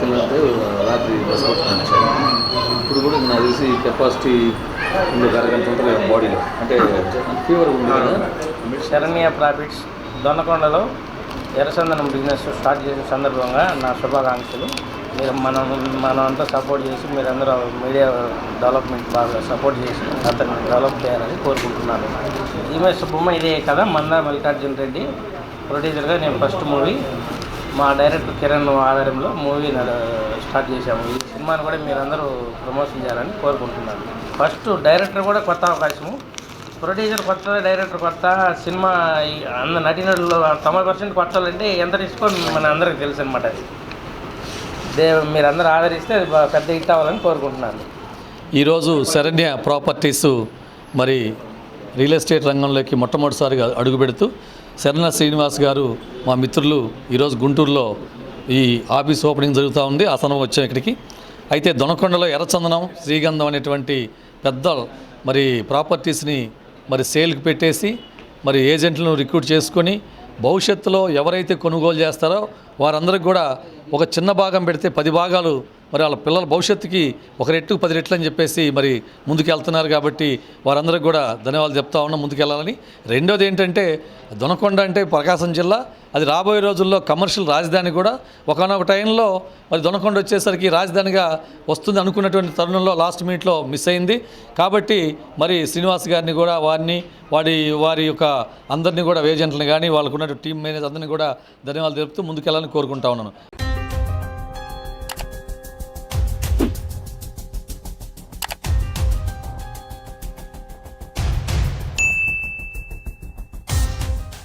పిల్లలతో రాత్రి బస్ అవుతున్నాను ఇప్పుడు కూడా నాకు తెలిసి కెపాసిటీ ఉంది అరగంట ఉంటుంది బాడీలో. అంటే ఫీవర్ ఉంది శరణ్య ప్రాఫిట్స్ దొన్నకొండలో ఎర్రచందనం బిజినెస్ స్టార్ట్ చేసిన సందర్భంగా నా శుభాకాంక్షలు. మీరు మనం మనం అంతా సపోర్ట్ చేసి మీరందరూ మీడియా డెవలప్మెంట్ బాగా సపోర్ట్ చేసి అతన్ని డెవలప్ చేయాలని కోరుకుంటున్నాను. ఈమె సుబ్బమ్మ ఇదే కదా మందా మల్లికార్జున రెడ్డి ప్రొడ్యూసర్గా నేను ఫస్ట్ మూవీ మా డైరెక్టర్ కిరణ్ ఆధారంలో మూవీ స్టార్ట్ చేశాము. ఈ సినిమాను కూడా మీరందరూ ప్రమోషన్ చేయాలని కోరుకుంటున్నాను. ఫస్ట్ డైరెక్టర్ కూడా కొత్త అవకాశము. ప్రొడ్యూసర్ కొత్త డైరెక్టర్ కొత్త సినిమా ఈ అంద నటినటులు తొంభై పర్సెంట్ కొత్త అంటే ఎంత రిస్కో మన అందరికి తెలుసు అనమాట అది. దే మీరందరూ ఆదరిస్తే అది పెద్ద హిట్ అవ్వాలని కోరుకుంటున్నాను. ఈరోజు శరణ్య ప్రాపర్టీస్ మరి రియల్ ఎస్టేట్ రంగంలోకి మొట్టమొదటిసారిగా అడుగుపెడుతూ శరణ శ్రీనివాస్ గారు మా మిత్రులు ఈరోజు గుంటూరులో ఈ ఆఫీస్ ఓపెనింగ్ జరుగుతూ ఉంది. ఆ సమయం వచ్చాం ఇక్కడికి. అయితే దొనకొండలో ఎర్రచందనం శ్రీగంధం అనేటువంటి పెద్ద మరి ప్రాపర్టీస్ని మరి సేల్కి పెట్టేసి మరి ఏజెంట్లను రిక్రూట్ చేసుకొని భవిష్యత్తులో ఎవరైతే కొనుగోలు చేస్తారో వారందరికి కూడా ఒక చిన్న భాగం పెడితే పది భాగాలు మరి వాళ్ళ పిల్లల భవిష్యత్తుకి ఒక రెట్టు పది రెట్లు అని చెప్పేసి మరి ముందుకెళ్తున్నారు కాబట్టి వారందరికి కూడా ధన్యవాదాలు చెప్తా ఉన్నాం ముందుకెళ్ళాలని రెండోది ఏంటంటే దొనకొండ అంటే ప్రకాశం జిల్లా. అది రాబోయే రోజుల్లో కమర్షియల్ రాజధాని కూడా. ఒకనొక టైంలో మరి దొనకొండ వచ్చేసరికి రాజధానిగా వస్తుంది అనుకున్నటువంటి తరుణంలో లాస్ట్ మినిట్లో మిస్ అయింది. కాబట్టి మరి శ్రీనివాస్ గారిని కూడా వారిని వారి వారి యొక్క అందరినీ కూడా ఏజెంట్లను కానీ వాళ్ళకున్న టీం మేనేజర్ అందరినీ కూడా ధన్యవాదాలు తెలుపుతూ ముందుకెళ్ళాలని కోరుకుంటా ఉన్నాను.